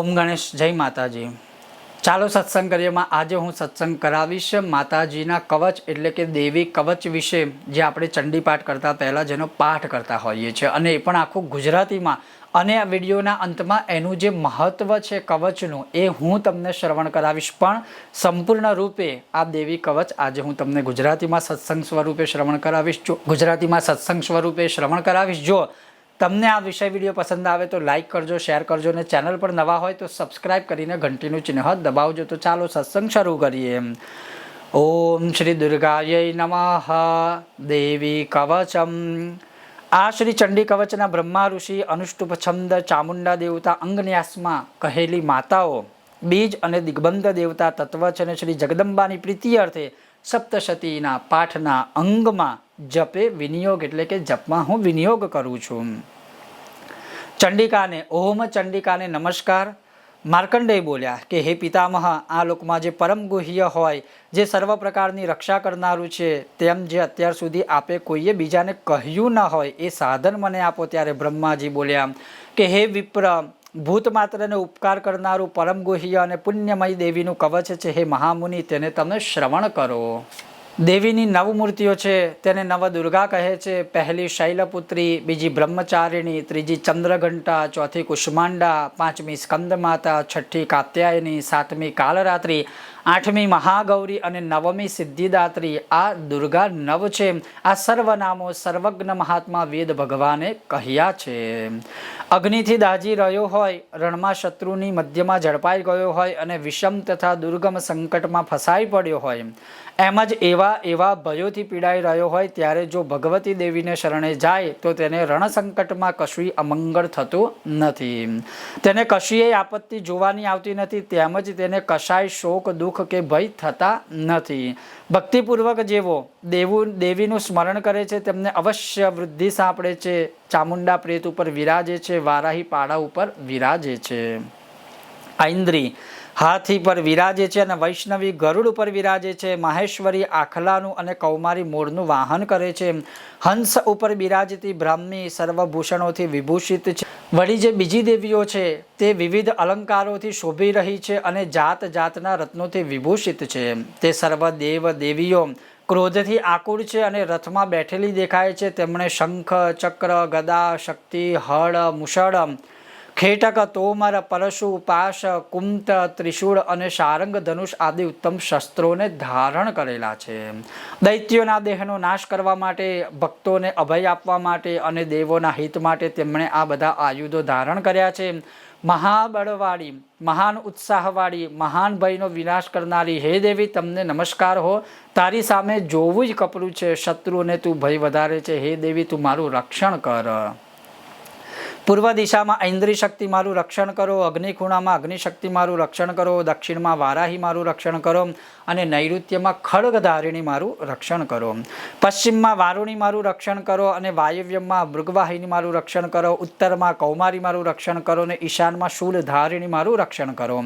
ઓમ ગણેશ, જય માતાજી. ચાલો સત્સંગ કરીએમાં આજે હું સત્સંગ કરાવીશ માતાજીના કવચ એટલે કે દેવી કવચ વિશે, જે આપણે ચંડીપાઠ કરતા પહેલાં જેનો પાઠ કરતા હોઈએ છીએ. અને એ પણ આખું ગુજરાતીમાં. અને આ વિડીયોના અંતમાં એનું જે મહત્ત્વ છે કવચનું, એ હું તમને શ્રવણ કરાવીશ. પણ સંપૂર્ણ રૂપે આ દેવી કવચ આજે હું તમને ગુજરાતીમાં સત્સંગ સ્વરૂપે શ્રવણ કરાવીશ. જો ગુજરાતીમાં સત્સંગ સ્વરૂપે શ્રવણ કરાવીશ, જો તમને આ વિષય વીડિયો પસંદ આવે તો લાઈક કરજો શેર કરજો અને ચેનલ પર નવા હોય તો સબસ્ક્રાઇબ કરીને ઘંટીનું ચિહ્ન દબાવજો. તો ચાલો સત્સંગ શરૂ કરીએ. ઓમ શ્રી દુર્ગાય નમઃ. દેવી કવચમ. આ શ્રી ચંડી કવચના બ્રહ્મા ઋષિ અનુષ્ટુપ છંદ ચામુંડા દેવતા અંગન્યાસમાં કહેલી માતાઓ, બીજ અને દિગ્બંધ દેવતા તત્વ છે અને શ્રી જગદંબાની પ્રીતિ અર્થે સપ્તશતીના પાઠના અંગમાં જપે વિનિયોગ એટલે કે જપમાં હું વિનિયોગ કરું છું. ચંડિકાને ઓમ ચંડિકાને નમસ્કાર. માર્કંડેય બોલ્યા કે, હે પિતામહ, આ લોકમાં જે પરમ ગુહ્ય હોય, જે સર્વ પ્રકારની રક્ષા કરનારું છે, તેમ જે અત્યાર સુધી આપે કોઈએ બીજાને કહ્યું ન હોય, એ સાધન મને આપો. ત્યારે બ્રહ્માજી બોલ્યા કે, હે વિપ્ર ભૂત માત્રને ઉપકાર કરનારું પરમ ગુહ્ય અને પુણ્યમય દેવીનું કવચ છે, હે મહામુનિ, તેને તમે શ્રવણ કરો. દેવીની નવ મૂર્તિઓ છે, તેને નવ દુર્ગા કહે છે. પહેલી શૈલપુત્રી, બીજી બ્રહ્મચારિણી, ત્રીજી ચંદ્રઘંટા, ચોથી કુષ્માંડા, પાંચમી સ્કંદ માતા છઠ્ઠી કાત્યાયની, સાતમી કાલરાત્રિ આઠમી મહાગૌરી અને નવમી સિદ્ધિદાત્રી, આ દુર્ગા નવ છે. આ સર્વનામો સર્વજ્ઞ મહાત્મા વેદ ભગવાને કહ્યા છે. અગ્નિથી દાજી રહ્યો હોય, રણમાં શત્રુની મધ્યમાં ઝડપાઈ ગયો હોય અને વિષમ તથા દુર્ગમ સંકટમાં ફસાઈ પડ્યો હોય. એમ જ એવા એવા ભયોથી પીડાઈ રહ્યો હોય, ત્યારે જો ભગવતી દેવીને શરણે જાય, તો તેને રણ સંકટમાં કશું અમંગળ થતું નથી. તેને કશીય આપત્તિ જોવાની આવતી નથી, તેમજ તેને કશાય શોક દુઃખ કે ભય થતા નથી. ભક્તિપૂર્વક જેવો દેવું, દેવીનું સ્મરણ કરે છે, તેમને અવશ્ય વૃદ્ધિ સાંપડે છે. ચામુંડા પ્રેત ઉપર વિરાજે છે, વારાહી પાડા ઉપર વિરાજે છે. ઐન્દ્રી હાથી પર વિરાજે છે અને વૈષ્ણવી ગરુડ ઉપર વિરાજે છે. માહેશ્વરી આખલાનું અને કૌમારી મોરનું વાહન કરે છે. હંસ ઉપર બિરાજતી બ્રાહ્મી સર્વભૂષણોથી વિભૂષિત છે. વળી જે બીજી દેવીઓ છે, તે વિવિધ અલંકારોથી શોભી રહી છે અને જાત જાતના રત્નોથી વિભૂષિત છે. તે સર્વ દેવ દેવીઓ ક્રોધથી આકુળ છે અને રથમાં બેઠેલી દેખાય છે. તેમણે શંખ, ચક્ર, ગદા, શક્તિ, હળ મુષળ ખેટક તોમર, પરશુ, પાશ, કુંત, ત્રિશૂળ અને શારંગ ધનુષ આદિ ઉત્તમ શસ્ત્રોને ધારણ કરેલા છે. દૈત્યોના દેહનો નાશ કરવા માટે, ભક્તોને અભય આપવા માટે અને દેવોના હિત માટે તેમણે આ બધા આયુધો ધારણ કર્યા છે. મહાબળવાળી, મહાન ઉત્સાહવાળી, મહાન ભયનો વિનાશ કરનારી, હે દેવી, તમને નમસ્કાર હો. તારી સામે જોવું જ કપરું છે. શત્રુને તું ભય વધારે છે. હે દેવી, તું મારું રક્ષણ કર. પૂર્વ દિશામાં ઐન્દ્રી શક્તિ મારું રક્ષણ કરો અગ્નિ ખૂણામાં અગ્નિ શક્તિ મારું રક્ષણ કરો, દક્ષિણમાં વારાહી મારું રક્ષણ કરો અને નૈઋત્યમાં ખડગધારિણી મારું રક્ષણ કરો. પશ્ચિમમાં વારુણી મારું રક્ષણ કરો અને વાયવ્યમાં મૃગવાહિની મારું રક્ષણ કરો, ઉત્તરમાં કૌમારી મારું રક્ષણ કરો અને ઈશાનમાં શૂલધારિણી મારું રક્ષણ કરો.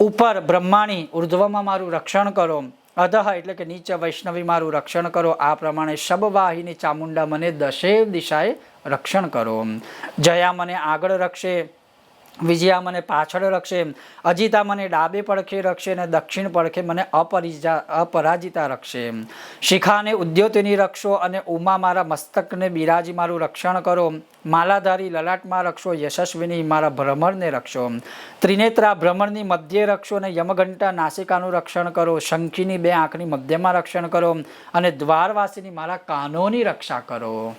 ઉપર બ્રહ્માણી ઉર્ધ્વમાં મારું રક્ષણ કરો. અધઃ એટલે કે નીચે વૈષ્ણવી મારું રક્ષણ કરો. આ પ્રમાણે શબવાહિની ચામુંડા મને દશે દિશાએ રક્ષણ કરો. જયા મને આગળ રક્ષે. વિજયા મને પાછળ રખશે, અજીતા મને ડાબે પડખે રખશે અને દક્ષિણ પડખે મને અપરિજા, અપરાજિતા રક્ષે શિખાને ઉદ્યોતિની રક્ષો અને ઉમા મારા મસ્તકને બિરાજી મારું રક્ષણ કરો. માલાધારી લલાટમાં રક્ષો યશસ્વીની મારા ભ્રમણને રક્ષો ત્રિનેત્રા ભ્રમણની મધ્યે રક્ષો અને યમઘંટા નાસિકાનું રક્ષણ કરો. શંખીની બે આંખની મધ્યમાં રક્ષણ કરો અને દ્વારવાસીની મારા કાનોની રક્ષા કરો.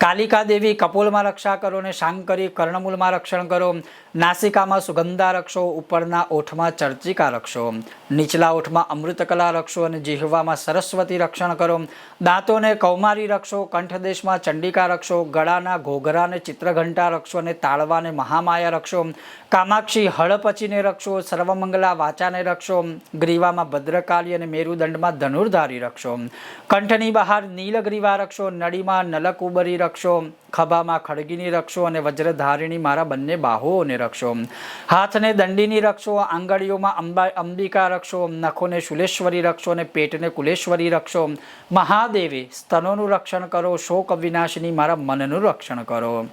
કાલિકા દેવી કપોલમાં રક્ષા કરો ને શાંકરી કર્ણમૂલમાં રક્ષણ કરો. નાસિકામાં સુગંધા રક્ષો, ઉપરના ઓઠમાં ચર્ચિકા રક્ષો, નીચલા ઓઠમાં અમૃતકલા રક્ષો અને જીહવામાં સરસ્વતી રક્ષણ કરો. દાંતોને કૌમારી રક્ષો, કંઠદેશમાં ચંડિકા રક્ષો, ગળાના ઘોઘરાને ચિત્રઘંટા રક્ષો અને તાળવાને મહામાયા રક્ષો. કામાક્ષી હળપચીને રક્ષો, સર્વમંગલા વાચાને રક્ષો. ગ્રીવામાં ભદ્રકાલી અને મેરુદંડમાં ધનુર્ધારી રક્ષો. કંઠની બહાર નીલગ્રીવા રક્ષો, નળીમાં નલકુબરી રક્ષો. ખભામાં ખડગીની રક્ષો અને વજ્રધારિણી મારા બંને બાહુઓને રક્ષો. હાથને દંડીની રક્ષો, આંગળીઓમાં અંબા, અંબિકા રક્ષો, નખોને શુલેશ્વરી રક્ષો અને પેટને કુલેશ્વરી રક્ષો. મહાદેવી, સ્તનોનું રક્ષણ કરો, શોક વિનાશની મારા મનનું રક્ષણ કરો.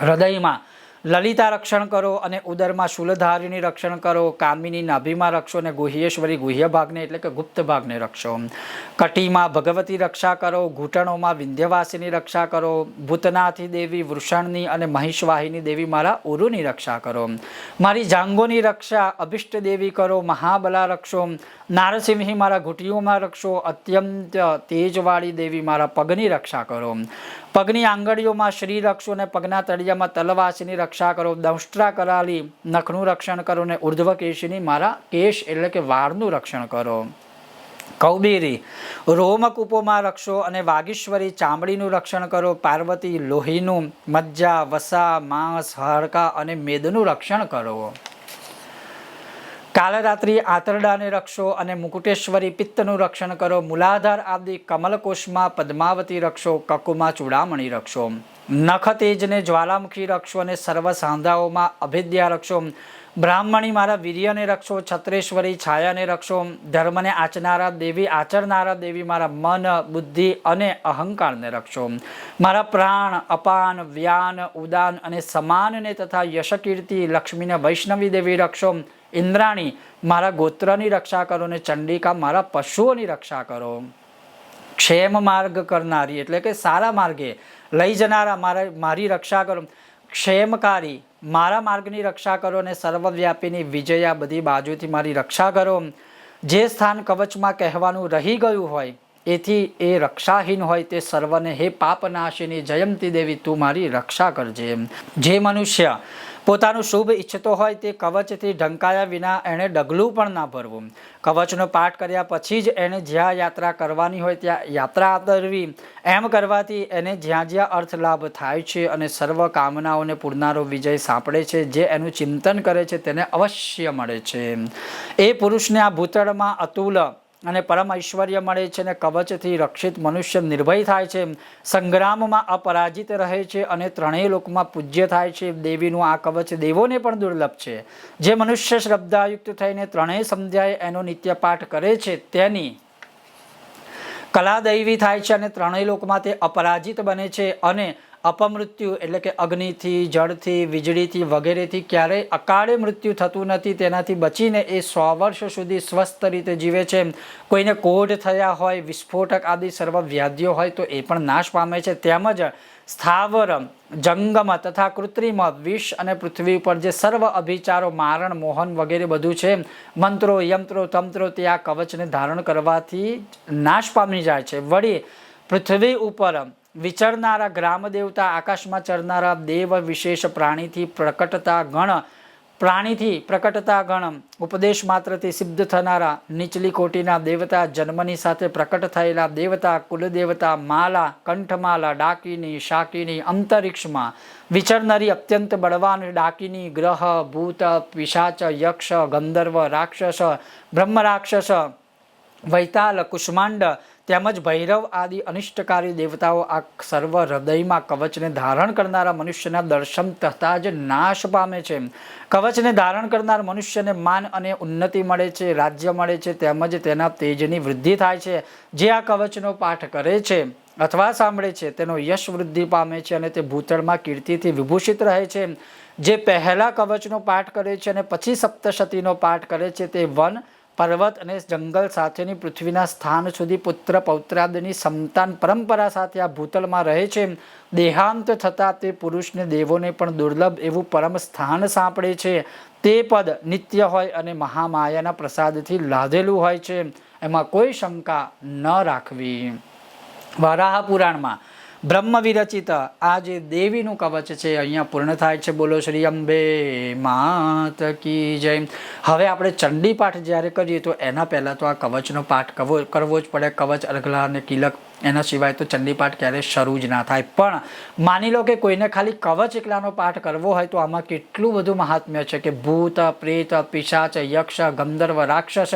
હૃદયમાં લલિતા રક્ષણ કરો અને ઉદરમાં શૂલધારીની રક્ષણ કરો, કામિની નાભીમાં રક્ષો અને ગુહ્યેશ્વરી ગુહ્ય ભાગને એટલે કે ગુપ્ત ભાગને રક્ષો. કટીમાં ભગવતી રક્ષા કરો, ઘૂંટણોમાં વિંધ્યવાસીની રક્ષા કરો ભૂતનાથી દેવી વૃષણની અને મહિષવાહિની દેવી મારા ઉરુની રક્ષા કરો. મારી જાંગોની રક્ષા અભિષ્ટ દેવી કરો, મહાબલા રક્ષો, નારસિંહી મારા ઘૂંટીઓમાં રક્ષો, અત્યંત તેજવાળી દેવી મારા પગની રક્ષા કરો. પગની આંગળીઓમાં શ્રી રક્ષો અને પગના તળિયામાં તલવાસીની રક્ષા કરો દંષ્ટ્રા કરાલી, નખનું રક્ષણ કરો અને ઉર્ધ્વ કેશની મારા કેશ એટલે કે વાળનું રક્ષણ કરો. કૌબેરી, રોમકૂપોમાં રક્ષો અને વાગીશ્વરી ચામડીનું રક્ષણ કરો, પાર્વતી લોહીનું, મજ્જા, વસા, માંસ હાડકા અને મેદનું રક્ષણ કરો. કાલરાત્રિ આંતરડાને રક્ષો અને મુકુટેશ્વરી પિત્તનું રક્ષણ કરો, મૂલાધાર આદિ કમલકોશમાં પદ્માવતી રક્ષો, કકુમાં ચૂડામણી રક્ષો. નખ તેજને જ્વાલામુખી રક્ષો અને સર્વ સાંધાઓમાં અભેદ્યા રક્ષો. બ્રાહ્મણી મારા વીર્યને રક્ષો, છત્રેશ્વરી છાયાને રક્ષો. ધર્મને આચનારા દેવી, આચરનારા દેવી મારા મન, બુદ્ધિ અને અહંકારને રક્ષો. મારા પ્રાણ, અપાન, વ્યાન, ઉદાન અને સમાનને તથા યશકીર્તિ, લક્ષ્મીને વૈષ્ણવી દેવી રક્ષો. ઇન્દ્રાણી, મારા ગોત્રની રક્ષા કરો અને ચંડિકા મારા પશુઓની રક્ષા કરો. ક્ષેમ માર્ગ કરનારી, એટલે કે સારા માર્ગે લઈ જનારા મારા, મારી રક્ષા કરો. ક્ષેમકારી, મારા માર્ગની રક્ષા કરો અને સર્વવ્યાપીની વિજયા બધી બાજુથી મારી રક્ષા કરો. જે સ્થાન કવચમાં કહેવાનું રહી ગયું હોય, એથી એ રક્ષાહીન હોય તે સર્વને હે પાપનાશિની જયંતી દેવી તું મારી રક્ષા કરજે. જે મનુષ્ય પોતાનું શુભ ઈચ્છતો હોય તે કવચથી ઢંકાયા વિના એણે ડગલું પણ ના ભરવું. કવચનો પાઠ કર્યા પછી જ એણે જ્યાં યાત્રા કરવાની હોય ત્યાં યાત્રા આદરવી એમ કરવાથી એને જ્યાં જ્યાં અર્થ લાભ થાય છે અને સર્વ કામનાઓને પૂરનારો વિજય સાંપડે છે, જે એનું ચિંતન કરે છે તેને અવશ્ય મળે છે. એ પુરુષને આ ભૂતળમાં અતુલ અને પરમ ઐશ્વર્ય મળે છે અને કવચથી રક્ષિત મનુષ્ય નિર્ભય થાય છે. સંગ્રામમાં અપરાજિત રહે છે અને ત્રણેય લોકમાં પૂજ્ય થાય છે. દેવીનું આ કવચ દેવોને પણ દુર્લભ છે. જે મનુષ્ય શ્રદ્ધાયુક્ત થઈને ત્રણેય સંધ્યાએ એનો નિત્યપાઠ કરે છે તેની કલા દૈવી થાય છે અને ત્રણેય લોકમાં તે અપરાજિત બને છે અને અપમૃત્યુ એટલે કે અગ્નિથી, જળથી, વીજળીથી વગેરેથી ક્યારેય અકાળે મૃત્યુ થતું નથી. તેનાથી બચીને એ સો વર્ષ સુધી સ્વસ્થ રીતે જીવે છે. કોઈને કોઢ થયા હોય, વિસ્ફોટક આદિ સર્વ વ્યાધિઓ હોય તો એ પણ નાશ પામે છે. તેમજ સ્થાવર જંગમ તથા કૃત્રિમ વિષ અને પૃથ્વી ઉપર જે સર્વ અભિચારો, મારણ, મોહન વગેરે બધું છે, મંત્રો, યંત્રો, તંત્રો તે આ કવચને ધારણ કરવાથી નાશ પામી જાય છે. વળી પૃથ્વી ઉપર વિચરનારા ગ્રામ દેવતા આકાશમાં ચરનારા દેવ વિશેષ પ્રાણીથી પ્રકટતા ગણ, પ્રાણીથી પ્રકટતા ગણ, ઉપદેશ માત્રથી સિદ્ધ થનારા નીચલી કોટીના દેવતા, જન્મની સાથે પ્રકટ થયેલા દેવતા, કુલદેવતા, માલા, કંઠમાલા, ડાકીની, શાકીની અંતરિક્ષમાં વિચરનારી અત્યંત બળવાન ડાકીની ગ્રહ, ભૂત, પિશાચ, યક્ષ, ગંધર્વ, રાક્ષસ બ્રહ્મ રાક્ષસ વૈતાલ, કુષ્માંડ તેમજ ભૈરવ આદિ અનિષ્ટકારી દેવતાઓ આ સર્વ હૃદયમાં કવચને ધારણ કરનારા મનુષ્યના દર્શન થતાં જ નાશ પામે છે. કવચને ધારણ કરનાર મનુષ્યને માન અને ઉન્નતિ મળે છે, રાજ્ય મળે છે, તેમજ તેના તેજની વૃદ્ધિ થાય છે. જે આ કવચનો પાઠ કરે છે અથવા સાંભળે છે, તેનો યશ વૃદ્ધિ પામે છે અને તે ભૂતળમાં કીર્તિથી વિભૂષિત રહે છે. જે પહેલાં કવચનો પાઠ કરે છે અને પછી સપ્તશતીનો પાઠ કરે છે તે વન પર્વત અને જંગલ સાથેની પૃથ્વીના સ્થાન સુધી પુત્ર પૌત્રાદની સંતાન પરંપરા સાથે આ ભૂતલમાં રહે છે. દેહાંત થતાં તે પુરુષને દેવોને પણ દુર્લભ એવું પરમ સ્થાન સાંપડે છે. તે પદ નિત્ય હોય અને મહામાયાના પ્રસાદથી લાધેલું હોય છે. એમાં કોઈ શંકા ન રાખવી. વરાહ પુરાણમાં બ્રહ્મ વિરચિત આ જે દેવીનું કવચ છે, અહીંયા પૂર્ણ થાય છે. બોલો શ્રી અંબે માત કી જય. હવે આપણે ચંડી પાઠ જ્યારે કરીએ, તો એના પહેલાં તો આ કવચનો પાઠ કરવો કરવો જ પડે. કવચ, અર્ઘલા અને કિલક એના સિવાય તો ચંડી પાઠ ક્યારેય શરૂ જ ના થાય. પણ માની લો કે કોઈને ખાલી કવચ એકલાનો પાઠ કરવો હોય તો આમાં કેટલું બધું મહાત્મ્ય છે કે ભૂત, પ્રેત, પિશાચ, યક્ષ, ગંધર્વ રાક્ષસ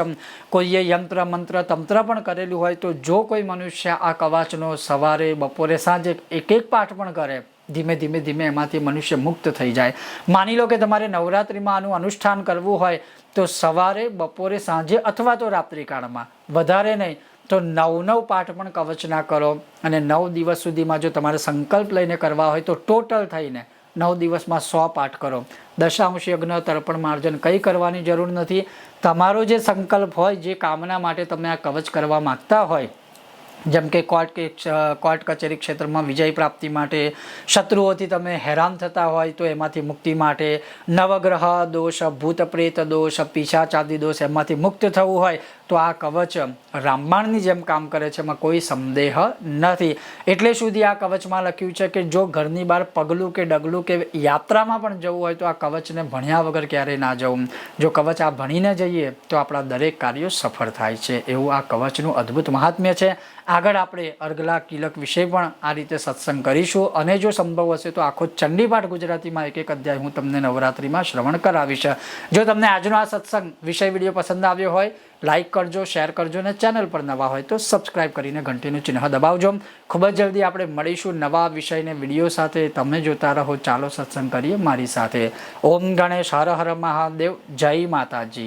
કોઈએ યંત્ર, મંત્ર, તંત્ર પણ કરેલું હોય તો જો કોઈ મનુષ્ય આ કવચનો સવારે, બપોરે, સાંજે એક એક પાઠ પણ કરે, ધીમે ધીમે ધીમે એમાંથી મનુષ્ય મુક્ત થઈ જાય. માની લો કે તમારે નવરાત્રિમાં આનું અનુષ્ઠાન કરવું હોય તો સવારે, બપોરે, સાંજે અથવા તો રાત્રિકાળમાં. વધારે નહીં તો નવ નવ પાઠ પણ કવચના કરો. અને નવ દિવસ સુધીમાં જો તમારે સંકલ્પ લઈને કરવા હોય તો ટોટલ થઈને નવ દિવસમાં સો પાઠ કરો. દશાંશ યજ્ઞ, તર્પણ, માર્જન કંઈ કરવાની જરૂર નથી. તમારો જે સંકલ્પ હોય, જે કામના માટે તમે આ કવચ કરવા માગતા હોય જેમ કે કોર્ટ કે કોર્ટ કચેરી ક્ષેત્રમાં વિજય પ્રાપ્તિ માટે શત્રુઓથી તમે હેરાન થતા હોય તો એમાંથી મુક્તિ માટે નવગ્રહ દોષ ભૂત પ્રેત દોષ પીછાચાદી દોષ એમાંથી મુક્ત થવું હોય તો આ કવચ રામબાણની જેમ કામ કરે છે એમાં કોઈ સંદેહ નથી. એટલે સુધી આ કવચમાં લખ્યું છે કે જો ઘરની બહાર પગલું કે ડગલું કે યાત્રામાં પણ જવું હોય તો આ કવચને ભણ્યા વગર ક્યારેય ના જવું. જો કવચ આ ભણીને જઈએ તો આપણા દરેક કાર્યો સફળ થાય છે. એવું આ કવચનું અદ્ભુત મહાત્મ્ય છે. આગળ આપણે અર્ગલા કિલક વિશે પણ આ રીતે સત્સંગ કરીશું. અને જો સંભવ હશે તો આખો ચંડીપાઠ ગુજરાતીમાં એક એક અધ્યાય હું તમને નવરાત્રિમાં શ્રવણ કરાવીશ. જો તમને આજનો આ સત્સંગ વિષય વીડિયો પસંદ આવ્યો હોય લાઇક કરજો, શેર કરજો અને ચેનલ પર નવા હોય તો સબસ્ક્રાઇબ કરીને ઘંટીનું ચિહ્ન દબાવજો. ખૂબ જ જલ્દી આપણે મળીશું નવા વિષયને વીડિયો સાથે. તમે જોતા રહો, ચાલો સત્સંગ કરીએ મારી સાથે. ઓમ ગણેશ હર હર મહાદેવ. જય માતાજી.